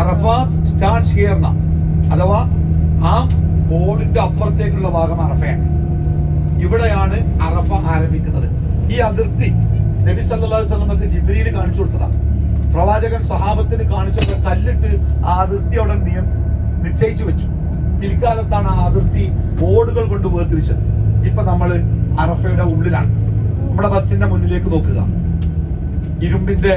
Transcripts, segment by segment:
അറഫ start ഹിയർന്ന അഥവാ ആ ബോർഡിന്റെ അപ്പുറത്തേക്കുള്ള ഭാഗം അറഫയാണ്. ഇവിടെയാണ് അറഫ ആരംഭിക്കുന്നത്. ഈ അതിർത്തി നബി സല്ലല്ലാഹു അലൈഹി വസല്ലമക്ക് ജിബ്രീൽ കാണിച്ചു കൊടുത്തതാണ് പ്രവാചകൻ സഹാബത്തിന് കാണിച്ചു കൊടുത്ത കല്ലിട്ട് ആ അതിർത്തി അവിടെ നിശ്ചയിച്ചു വെച്ചു. പിൽക്കാലത്താണ് ആ അതിർത്തി ബോർഡുകൾ കൊണ്ട് വേർതിരിച്ചത്. ഇപ്പൊ നമ്മൾ അറഫയുടെ ഉള്ളിലാണ്. നമ്മുടെ ബസ്സിന്റെ മുന്നിലേക്ക് നോക്കുക. ഇരുമ്പിന്റെ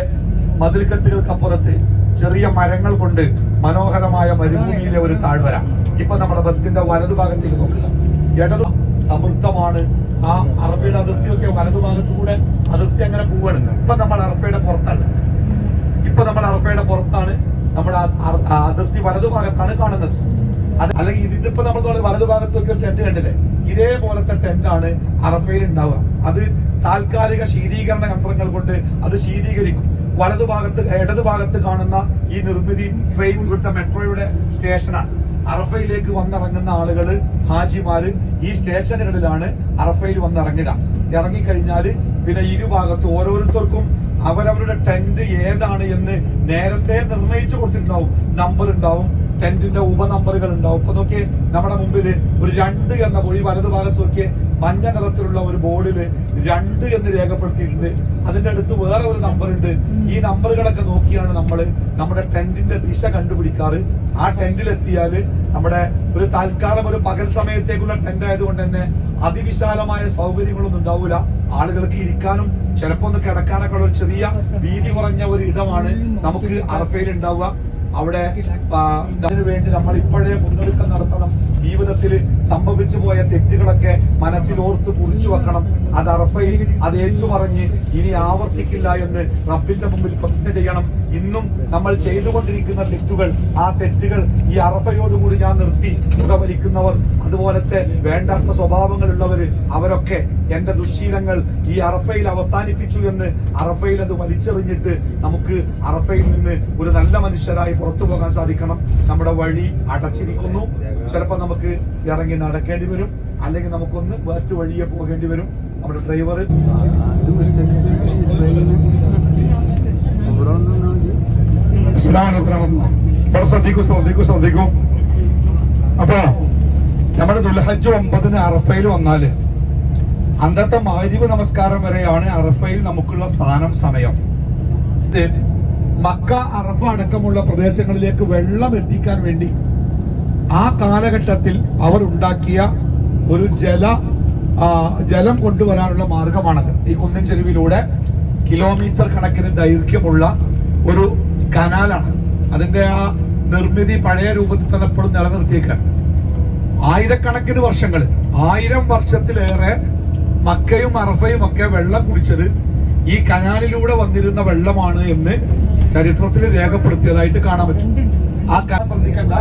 മതിൽക്കെട്ടുകൾക്കപ്പുറത്ത് ചെറിയ മരങ്ങൾ കൊണ്ട് മനോഹരമായ മരുഭൂമിയിലെ ഒരു താഴ്വര. ഇപ്പൊ നമ്മുടെ ബസ്സിന്റെ വലതുഭാഗത്തേക്ക് നോക്കുക. ഇടതു സമൃദ്ധമാണ്. ആ അറബിയുടെ അതിർത്തിയൊക്കെ വലതുഭാഗത്തുകൂടെ അതിർത്തി അങ്ങനെ പോവാണ് ഇപ്പൊ നമ്മൾ അറഫയുടെ പുറത്താണ്. ഇപ്പൊ നമ്മൾ അറഫയുടെ പുറത്താണ്. നമ്മുടെ അതിർത്തി വലതുഭാഗത്താണ് കാണുന്നത്. അത് അല്ലെങ്കിൽ ഇതിപ്പോ നമ്മൾ വലതു ഭാഗത്തൊക്കെ ഒരു ടെന്റ് കണ്ടില്ലേ? ഇതേപോലത്തെ ടെന്റാണ് അറഫയിൽ ഉണ്ടാവുക. അത് താൽക്കാലിക ശീതീകരണ യന്ത്രങ്ങൾ കൊണ്ട് അത് ശീതീകരിക്കും. വലതുഭാഗത്ത് ഇടതുഭാഗത്ത് കാണുന്ന ഈ നിർമ്മിതി ട്രെയിൻ ഇവിടുത്തെ മെട്രോയുടെ സ്റ്റേഷനാണ് അറഫയിലേക്ക് വന്നിറങ്ങുന്ന ആളുകൾ ഹാജിമാര് ഈ സ്റ്റേഷനുകളിലാണ് അറഫയിൽ വന്നിറങ്ങുക. ഇറങ്ങിക്കഴിഞ്ഞാൽ പിന്നെ ഇരുഭാഗത്ത് ഓരോരുത്തർക്കും അവരവരുടെ ടെന്റ് ഏതാണ് എന്ന് നേരത്തെ നിർണയിച്ചു കൊടുത്തിട്ടുണ്ടാവും. നമ്പർ ഉണ്ടാവും. ടെന്റിന്റെ ഉപനമ്പറുകൾ ഉണ്ടാവും. ഇപ്പൊ നോക്കിയേ നമ്മുടെ മുമ്പിൽ ഒരു രണ്ട് എന്ന ഈ വലതു ഭാഗത്ത് നോക്കിയേ മഞ്ഞ നിറത്തിലുള്ള ഒരു ബോർഡിൽ രണ്ട് എന്ന് രേഖപ്പെടുത്തിയിട്ടുണ്ട്. അതിന്റെ അടുത്ത് വേറെ ഒരു നമ്പർ ഉണ്ട് ഈ നമ്പറുകളൊക്കെ നോക്കിയാണ് നമ്മൾ നമ്മുടെ ടെന്റിന്റെ ദിശ കണ്ടുപിടിക്കാറ്. ആ ടെന്റിൽ എത്തിയാൽ നമ്മുടെ ഒരു തൽക്കാലം ഒരു പകൽ സമയത്തേക്കുള്ള ടെന്റ് ആയതുകൊണ്ട് തന്നെ അതിവിശാലമായ സൗകര്യങ്ങളൊന്നും ഉണ്ടാവില്ല ആളുകൾക്ക് ഇരിക്കാനും ചിലപ്പോ ഒന്ന് കിടക്കാനൊക്കെ ഉള്ള ഒരു ചെറിയ വീതി കുറഞ്ഞ ഒരു ഇടമാണ് നമുക്ക് അറഫയിൽ ഉണ്ടാവുക. അവിടെ വേണ്ടി നമ്മൾ ഇപ്പോഴേ മുന്നൊരുക്കം നടത്തണം. ജീവിതത്തിൽ സംഭവിച്ചു പോയ തെറ്റുകളൊക്കെ മനസ്സിൽ ഓർത്ത് കുറിച്ചു വെക്കണം. അത് അറഫയിൽ അത് ഏറ്റുപറഞ്ഞ് ഇനി ആവർത്തിക്കില്ല എന്ന് റബ്ബിന്റെ മുമ്പിൽ പ്രതിജ്ഞ ചെയ്യണം. ഇന്നും നമ്മൾ ചെയ്തുകൊണ്ടിരിക്കുന്ന തെറ്റുകൾ ആ തെറ്റുകൾ ഈ അറഫയോടുകൂടി ഞാൻ നിർത്തി പുകവലിക്കുന്നവർ അതുപോലത്തെ വേണ്ടാത്ത സ്വഭാവങ്ങളുള്ളവര് അവരൊക്കെ എന്റെ ദുശീലങ്ങൾ ഈ അറഫയിൽ അവസാനിപ്പിച്ചു എന്ന് അറഫയിൽ അത് വലിച്ചെറിഞ്ഞിട്ട് നമുക്ക് അറഫയിൽ നിന്ന് ഒരു നല്ല മനുഷ്യരായി പുറത്തു പോകാൻ സാധിക്കണം. നമ്മുടെ വഴി അടച്ചിരിക്കുന്നു. ചിലപ്പോൾ നമുക്ക് ഇറങ്ങി നടക്കേണ്ടി വരും. അല്ലെങ്കിൽ നമുക്കൊന്ന് മറ്റു വഴിയെ പോകേണ്ടി വരും. നമ്മുടെ ഡ്രൈവർ അപ്പൊ നമ്മുടെ ദുൽഹജ്ജ് ഒമ്പതിന് അറഫയിൽ വന്നാൽ അന്നത്തെ മാരിവ് നമസ്കാരം വരെയാണ് അറഫയിൽ നമുക്കുള്ള സ്ഥാനം സമയം. മക്ക അറഫ അടക്കമുള്ള പ്രദേശങ്ങളിലേക്ക് വെള്ളം എത്തിക്കാൻ വേണ്ടി ആ കാലഘട്ടത്തിൽ അവർ ഉണ്ടാക്കിയ ഒരു ജല ജലം കൊണ്ടുവരാനുള്ള മാർഗമാണത്. ഈ കുന്നിൻ ചെരുവിലൂടെ കിലോമീറ്റർ കണക്കിന് ദൈർഘ്യമുള്ള ഒരു കനാലാണ്. അതിന്റെ ആ നിർമ്മിതി പഴയ രൂപത്തിൽ തന്നെ എപ്പോഴും നിലനിർത്തിയേക്കാണ്. ആയിരക്കണക്കിന് വർഷങ്ങൾ ആയിരം വർഷത്തിലേറെ മക്കയും അറഫയും ഒക്കെ വെള്ളം കുടിച്ചത് ഈ കനാലിലൂടെ വന്നിരുന്ന വെള്ളമാണ് എന്ന് ചരിത്രത്തിൽ രേഖപ്പെടുത്തിയതായിട്ട് കാണാൻ പറ്റും. ആ ശ്രദ്ധിക്കണ്ട.